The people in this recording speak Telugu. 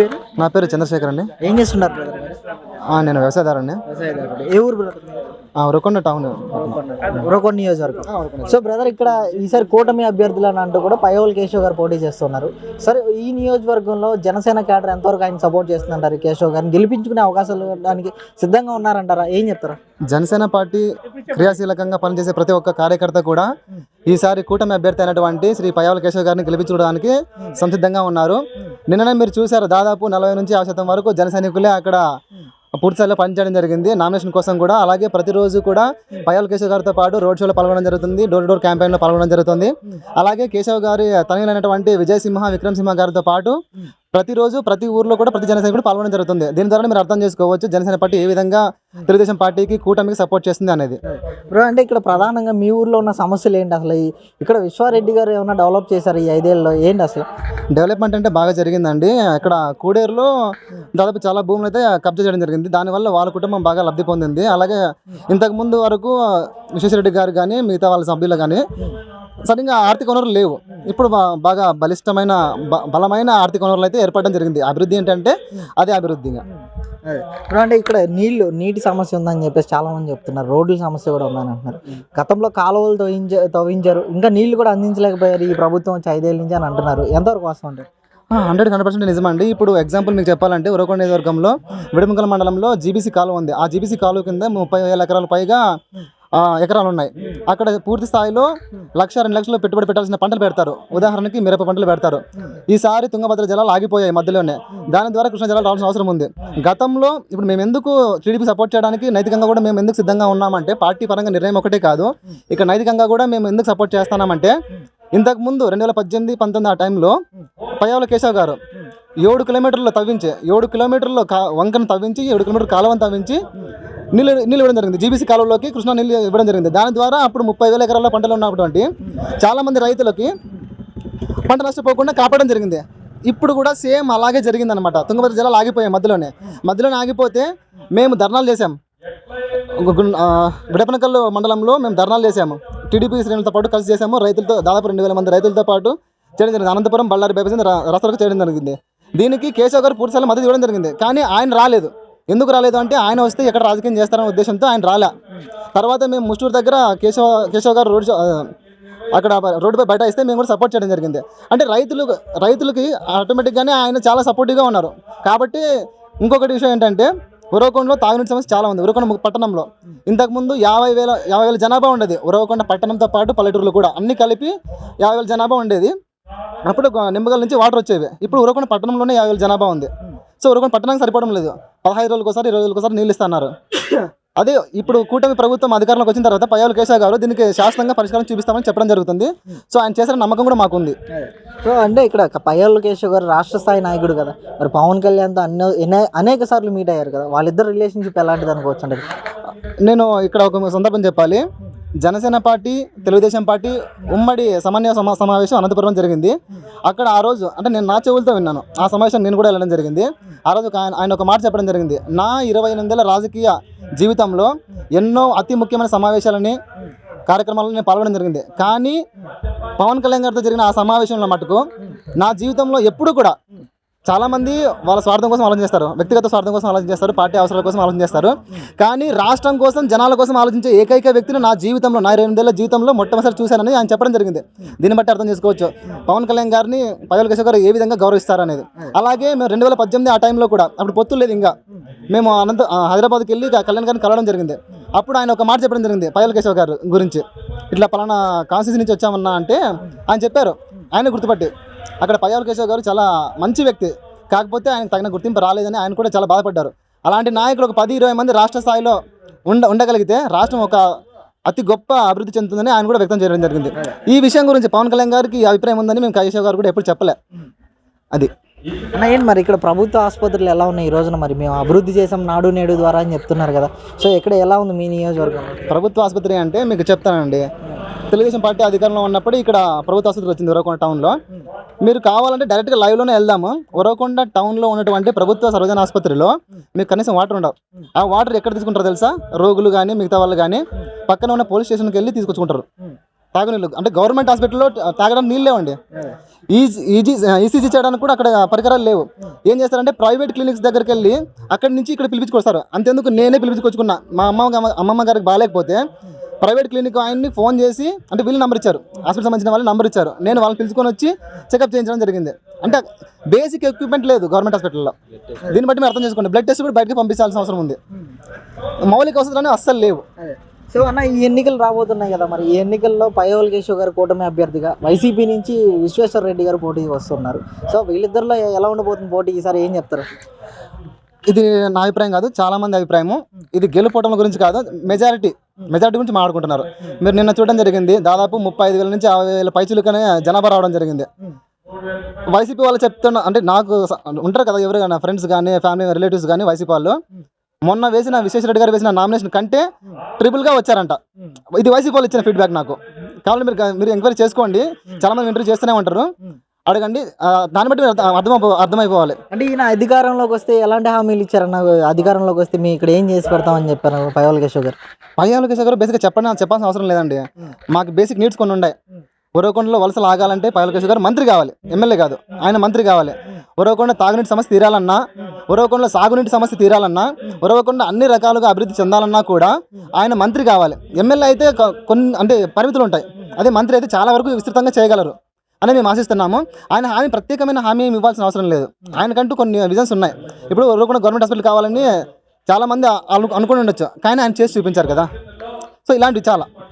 పేరు? నా పేరు చంద్రశేఖర్ అండి. ఏం చేస్తున్నారు బ్రదర్ నేను వ్యవసాయదారుని. వ్యవసాయదారుడు. ఏ ఊరు బ్రదర్ మీరు? రుకొండ టౌన్. ఉరవకొండ నియోజకవర్గం. సో బ్రదర్ ఇక్కడ ఈసారి కూటమి అభ్యర్థులు అని అంటూ కూడా పయోల్ కేశవ్ గారు పోటీ చేస్తున్నారు. సరే ఈ నియోజకవర్గంలో జనసేన క్యాడర్ ఎంతవరకు ఆయన సపోర్ట్ చేస్తుందంటారు కేశవ్ గారిని? గెలిపించుకునే అవకాశాలు ఇవ్వడానికి సిద్ధంగా ఉన్నారంటారా? ఏం చెప్తారా? జనసేన పార్టీ క్రియాశీలకంగా పనిచేసే ప్రతి ఒక్క కార్యకర్త కూడా ఈసారి కూటమి అభ్యర్థి అయినటువంటి శ్రీ పయ్యావల కేశవ్ గారిని గెలిపించుకోవడానికి సంసిద్ధంగా ఉన్నారు. నిన్ననే మీరు చూశారు దాదాపు నలభై నుంచి యాభై శాతం వరకు జన అక్కడ పూర్తిస్థాయిలో పనిచేయడం జరిగింది. నామినేషన్ కోసం కూడా అలాగే ప్రతిరోజు కూడా పయాల్ కేశవ్ గారితో పాటు రోడ్ షోలో పాల్గొనడం జరుగుతుంది. డోర్ డోర్ క్యాంపెయిన్లో పాల్గొనడం జరుగుతుంది. అలాగే కేశవ్ గారి తనయులైనటువంటి విజయ్ సింహ విక్రమ్ సింహ గారితో పాటు ప్రతిరోజు ప్రతి ఊర్లో కూడా ప్రతి జనసేన కూడా పాల్గొనడం జరుగుతుంది. దీని ద్వారా మీరు అర్థం చేసుకోవచ్చు జనసేన పార్టీ ఏ విధంగా తెలుగుదేశం పార్టీకి కూటమికి సపోర్ట్ చేస్తుంది అనేది. బ్రో అంటే ఇక్కడ ప్రధానంగా మీ ఊర్లో ఉన్న సమస్యలు ఏంటి అసలు? ఇక్కడ విశ్వారెడ్డి గారు ఏమైనా డెవలప్ చేశారు ఈ ఐదేళ్ళలో? ఏంటి అసలు? డెవలప్మెంట్ అంటే బాగా జరిగిందండి. ఇక్కడ కూడేరులో దాదాపు చాలా భూములు అయితే కబ్జా చేయడం జరిగింది. దానివల్ల వాళ్ళ కుటుంబం బాగా లబ్ధి పొందింది. అలాగే ఇంతకు ముందు వరకు విశ్వేశ్వరరెడ్డి గారు కానీ మిగతా వాళ్ళ సభ్యులు కానీ సరిగ్గా ఆర్థిక వనరులు లేవు. ఇప్పుడు బాగా బలిష్టమైన బలమైన ఆర్థిక వనరులు అయితే ఏర్పడడం జరిగింది. అభివృద్ధి ఏంటంటే అదే అభివృద్ధిగా. బ్రో అంటే ఇక్కడ నీళ్ళు నీటి సమస్య ఉందని చెప్పేసి చాలా మంది చెప్తున్నారు. రోడ్ల సమస్య కూడా ఉందని అంటున్నారు. గతంలో కాలువలు తవ్వించ తవ్వించారు. ఇంకా నీళ్ళు కూడా అందించలేకపోయారు ఈ ప్రభుత్వం వచ్చి ఐదేళ్ళ నుంచి అని అంటున్నారు. ఎంతవరకు వస్తూ ఉంటారు హండ్రెడ్ హండ్రెడ్ పర్సెంట్ నిజమండి. ఇప్పుడు ఎగ్జాంపుల్ మీకు చెప్పాలంటే ఉరవకొండ నియోజకవర్గంలో విడముకల మండలంలో జీబీసీ కాలువ ఉంది. ఆ జీబీసీ కాలువ కింద ముప్పై వేల ఎకరాల పైగా ఎకరాలు ఉన్నాయి. అక్కడ పూర్తి స్థాయిలో లక్ష రెండు లక్షలు పెట్టుబడి పెట్టాల్సిన పంటలు పెడతారు. ఉదాహరణకి మిరప పంటలు పెడతారు. ఈసారి తుంగభద్ర జలాలు ఆగిపోయాయి మధ్యలోనే. దాని ద్వారా కృష్ణా జలాలు రావాల్సిన అవసరం ఉంది. గతంలో ఇప్పుడు మేము ఎందుకు టీడీపీ సపోర్ట్ చేయడానికి నైతికంగా కూడా మేము ఎందుకు సిద్ధంగా ఉన్నామంటే పార్టీ పరంగా నిర్ణయం ఒకటే కాదు. ఇక నైతికంగా కూడా మేము ఎందుకు సపోర్ట్ చేస్తున్నామంటే ఇంతకుముందు రెండు వేల పద్దెనిమిది పంతొమ్మిది ఆ టైంలో పయ్యావుల కేశవ్ గారు ఏడు కిలోమీటర్లు తవ్వించి ఏడు కిలోమీటర్లు కా వంకను తవ్వించి ఏడు కిలోమీటర్ కాలువను తవ్వించి నీళ్ళు నీళ్ళు ఇవ్వడం జరిగింది. జీబీసీ కాలంలోకి కృష్ణా నీళ్ళు ఇవ్వడం జరిగింది. దాని ద్వారా అప్పుడు ముప్పై వేల ఎకరాల పంటలు ఉన్నటువంటి చాలామంది రైతులకి పంట నష్టపోకుండా కాపాడడం జరిగింది. ఇప్పుడు కూడా సేమ్ అలాగే జరిగిందనమాట తుంగభద్ర జిల్లాలో ఆగిపోయాయి మధ్యలోనే. మధ్యలోనే ఆగిపోతే మేము ధర్నాలు చేసాం విడపనకల్లు మండలంలో మేము ధర్నాలు చేసాము టీడీపీ శ్రేణులతో పాటు కలిసి చేసాము రైతులతో దాదాపు రెండు వేల మంది రైతులతో పాటు చేయడం జరిగింది. అనంతపురం బళ్ళారి బైపాస్ రసరకు చేయడం జరిగింది. దీనికి కేశవ్ గారు పూర్తిసార్లు మద్దతు ఇవ్వడం జరిగింది. కానీ ఆయన రాలేదు. ఎందుకు రాలేదు అంటే ఆయన వస్తే ఎక్కడ రాజకీయం చేస్తారనే ఉద్దేశంతో ఆయన రాలే. తర్వాత మేము ముస్టూరు దగ్గర కేశవ కేశవ్ గారు రోడ్ అక్కడ రోడ్డుపై బయట ఇస్తే మేము కూడా సపోర్ట్ చేయడం జరిగింది. అంటే రైతులు రైతులకి ఆటోమేటిక్గానే ఆయన చాలా సపోర్టివ్గా ఉన్నారు. కాబట్టి ఇంకొకటి విషయం ఏంటంటే ఉరవకొండలో తాగునీటి సమస్య చాలా ఉంది. ఉరవకొండ పట్టణంలో. ఇంతకుముందు యాభై వేల యాభై వేల జనాభా ఉండేది. ఉరవకొండ పట్టణంతో పాటు పల్లెటూరులు కూడా. అన్నీ కలిపి యాభై వేల జనాభా ఉండేది. అప్పుడు నిమ్మగల నుంచి వాటర్ వచ్చేవి. ఇప్పుడు ఉరవకొండ పట్టణంలోనే యాభై వేల జనాభా ఉంది. సో ఉరవకొండ పట్టణానికి సరిపోవడం లేదు. పదహైదు రోజులకు ఒకసారి ఇరవై రోజులకు ఒకసారి నీళ్ళు ఇస్తున్నారు. అదే ఇప్పుడు కూటమి ప్రభుత్వం అధికారంలోకి వచ్చిన తర్వాత పయ్యావుల కేశవ్ గారు దీనికి శాశ్వతంగా పరిష్కారం చూపిస్తామని చెప్పడం జరుగుతుంది. సో ఆయన చేసిన నమ్మకం కూడా మాకుంది. సో అంటే ఇక్కడ పయ్యాల కేశవ్ గారు రాష్ట్ర స్థాయి నాయకుడు కదా. మరి పవన్ కళ్యాణ్తో అన్నో అనేక సార్లు మీట్ అయ్యారు కదా. వాళ్ళిద్దరు రిలేషన్షిప్ ఎలాంటిది అనుకోవచ్చు అంటే నేను ఇక్కడ ఒక సందర్భం చెప్పాలి. జనసేన పార్టీ తెలుగుదేశం పార్టీ ఉమ్మడి సమన్వయ సమా సమావేశం అనంతపురం జరిగింది. అక్కడ ఆ రోజు అంటే నేను నా చెవులతో విన్నాను. ఆ సమావేశం నేను కూడా వెళ్ళడం జరిగింది. ఆ రోజు ఒక ఆయన ఆయన ఒక మాట చెప్పడం జరిగింది. నా ఇరవై ఎనిమిదేళ్ళ రాజకీయ జీవితంలో ఎన్నో అతి ముఖ్యమైన సమావేశాలని కార్యక్రమాలను నేను పాల్గొనడం జరిగింది. కానీ పవన్ కళ్యాణ్ గారితో జరిగిన ఆ సమావేశంలో మటుకు నా జీవితంలో ఎప్పుడు కూడా చాలా మంది వాళ్ళ స్వార్థం కోసం ఆలోచన చేస్తారు. వ్యక్తిగత స్వార్థం కోసం ఆలోచన చేస్తారు. పార్టీ అవసరాల కోసం ఆలోచన చేస్తారు. కానీ రాష్ట్రం కోసం జనాల కోసం ఆలోచించే ఏకైక వ్యక్తిని నా జీవితంలో నా ఇరవై ఎనిమిదేళ్ళ జీవితంలో మొట్టమొదటి చూశానని ఆయన చెప్పడం జరిగింది. దీన్ని బట్టి అర్థం చేసుకోవచ్చు. పవన్ కళ్యాణ్ గారిని పదవుల కేశవ్ గారు ఏ విధంగా గౌరవిస్తారు అనేది అలాగే మేము రెండు వేల పద్దెనిమిది ఆ టైంలో కూడా అప్పుడు పొత్తు లేదు ఇంకా. మేము అనంత హైదరాబాద్కి వెళ్ళి కళ్యాణ్ గారిని కలవడం జరిగింది. అప్పుడు ఆయన ఒక మాట చెప్పడం జరిగింది పదవుల కేశవ్ గారు గురించి. ఇట్లా పలానా కాన్స్టిట్యూన్సీ నుంచి వచ్చామన్నా అంటే ఆయన చెప్పారు. ఆయన గుర్తుపట్టి. అక్కడ పయ్యాల కేశవ్ గారు చాలా మంచి వ్యక్తి. కాకపోతే ఆయనకు తగిన గుర్తింపు రాలేదని ఆయన కూడా చాలా బాధపడ్డారు. అలాంటి నాయకులు ఒక పది ఇరవై మంది రాష్ట్ర స్థాయిలో ఉండ ఉండగలిగితే రాష్ట్రం ఒక అతి గొప్ప అభివృద్ధి చెందుతుందని ఆయన కూడా వ్యక్తం చేయడం జరిగింది. ఈ విషయం గురించి పవన్ కళ్యాణ్ గారికి ఈ అభిప్రాయం ఉందని మేము కేశవ్ గారు కూడా ఎప్పుడు చెప్పలే. అది. అన్న ఏంటి మరి ఇక్కడ ప్రభుత్వ ఆసుపత్రులు ఎలా ఉన్నాయి ఈ రోజున? మరి మేము అభివృద్ధి చేసాం నాడు నేడు ద్వారా అని చెప్తున్నారు కదా. సో ఇక్కడ ఎలా ఉంది మీ నియోజకవర్గంలో ప్రభుత్వ ఆసుపత్రి అంటే మీకు చెప్తానండి. తెలుగుదేశం పార్టీ అధికారంలో ఉన్నప్పుడు ఇక్కడ ప్రభుత్వ ఆసుపత్రి వచ్చింది ఉరవకొండ టౌన్లో మీరు కావాలంటే డైరెక్ట్గా లైవ్లోనే వెళ్దాము. ఉరవకొండ టౌన్లో ఉన్నటువంటి ప్రభుత్వ సర్వజన ఆసుపత్రిలో మీకు కనీసం వాటర్ ఉండవు ఆ వాటర్ ఎక్కడ తీసుకుంటారో తెలుసా? రోగులు కానీ మిగతా వాళ్ళు కానీ పక్కన ఉన్న పోలీస్ స్టేషన్కి వెళ్ళి తీసుకొచ్చుకుంటారు. తాగునీళ్ళు అంటే గవర్నమెంట్ హాస్పిటల్లో తాగడానికి నీళ్ళు లేవండి. ఈజీ ఈజీ ఈసీజీ చేయడానికి కూడా అక్కడ పరికరాలు లేవు. ఏం చేస్తారంటే ప్రైవేట్ క్లినిక్స్ దగ్గరికి వెళ్ళి అక్కడి నుంచి ఇక్కడ పిలిపించుకొస్తారు. అంతేందుకు నేనే పిలిపించుకొచ్చుకున్నా. మా అమ్మ అమ్మమ్మ గారికి బాగాలేకపోతే ప్రైవేట్ క్లినిక్ ఆయన్ని ఫోన్ చేసి అంటే వీళ్ళు నెంబర్ ఇచ్చారు. హాస్పిటల్ సంబంధించిన వాళ్ళు నెంబర్ ఇచ్చారు. నేను వాళ్ళని పిలుచుకొని వచ్చి చెకప్ చేయించడం జరిగింది. అంటే బేసిక్ ఎక్విప్మెంట్ లేదు గవర్నమెంట్ హాస్పిటల్లో. దీన్ని బట్టి మీరు అర్థం చేసుకోండి బ్లడ్ టెస్ట్ కూడా బయటకి పంపించాల్సిన అవసరం ఉంది. మౌలిక అవసరాలు అస్సలు లేవు. సో అన్న ఈ ఎన్నికలు రాబోతున్నాయి కదా మరి. ఈ ఎన్నికల్లో పయోల్కేశ్వర్ గారు కూటమి అభ్యర్థిగా వైసీపీ నుంచి విశ్వేశ్వర రెడ్డి గారు పోటీ వస్తున్నారు. సో వీళ్ళిద్దరిలో ఎలా ఉండబోతుంది పోటీ? ఈసారి ఏం చెప్తారు? ఇది నా అభిప్రాయం కాదు చాలా మంది అభిప్రాయము. ఇది గెలుపోవడం గురించి కాదు మెజారిటీ మెజారిటీ గురించి మాట్లాడుకుంటున్నారు. మీరు నిన్న చూడడం జరిగింది దాదాపు ముప్పై ఐదు వేల నుంచి యాభై వేల పైచులకనే జనాభా రావడం జరిగింది. వైసీపీ వాళ్ళు చెప్తున్న అంటే నాకు ఉంటారు కదా ఎవరు ఫ్రెండ్స్ కానీ ఫ్యామిలీ రిలేటివ్స్ కానీ వైసీపీ వాళ్ళు. మొన్న వేసిన విశ్వేశ్వరరెడ్డి గారు వేసిన నామినేషన్ కంటే ట్రిపుల్గా వచ్చారంట. ఇది వైసీపీ వాళ్ళు ఇచ్చిన ఫీడ్బ్యాక్ నాకు. కావాలి మీరు మీరు ఎంక్వైరీ చేసుకోండి. చాలా మంది ఇంటర్వ్యూ చేస్తూనే ఉంటారు. అడగండి. దాన్ని బట్టి అర్థం అర్థమైపో అర్థమైపోవాలి. అంటే ఈయన అధికారంలోకి వస్తే ఎలాంటి హామీలు ఇచ్చారన్న అధికారంలోకి వస్తే మీ ఇక్కడ ఏం చేసి పెడతామని చెప్పారు పయోల్ కేశవ్ గారు? పయ్యాల కేశవ్ గారు బేసిక్గా చెప్పండి చెప్పాల్సిన అవసరం లేదండి. మాకు బేసిక్ నీడ్స్ కొన్ని ఉన్నాయి. ఉరవకొండలో వలసలు ఆగాలంటే పయ్యాల కేశవ్ గారు మంత్రి కావాలి. ఎమ్మెల్యే కాదు. ఆయన మంత్రి కావాలి. ఉరవకొండ తాగునీటి సమస్య తీరాలన్నా ఉరవకొండలో సాగునీటి సమస్య తీరాలన్నా ఉరవకొండ అన్ని రకాలుగా అభివృద్ధి చెందాలన్నా కూడా ఆయన మంత్రి కావాలి. ఎమ్మెల్యే అయితే కొన్ని అంటే పరిమితులు ఉంటాయి. అదే మంత్రి అయితే చాలా వరకు విస్తృతంగా చేయగలరు. అని మేము ఆశిస్తున్నాము. ఆయన హామీ ప్రత్యేకమైన హామీ ఏమి ఇవ్వాల్సిన అవసరం లేదు. ఆయనకంటూ కొన్ని విజన్స్ ఉన్నాయి. ఇప్పుడు ఉరవకొండ గవర్నమెంట్ హాస్పిటల్ కావాలని చాలామంది అనుకుని ఉండొచ్చు. కానీ ఆయన చేసి చూపించారు కదా. సో ఇలాంటివి చాలా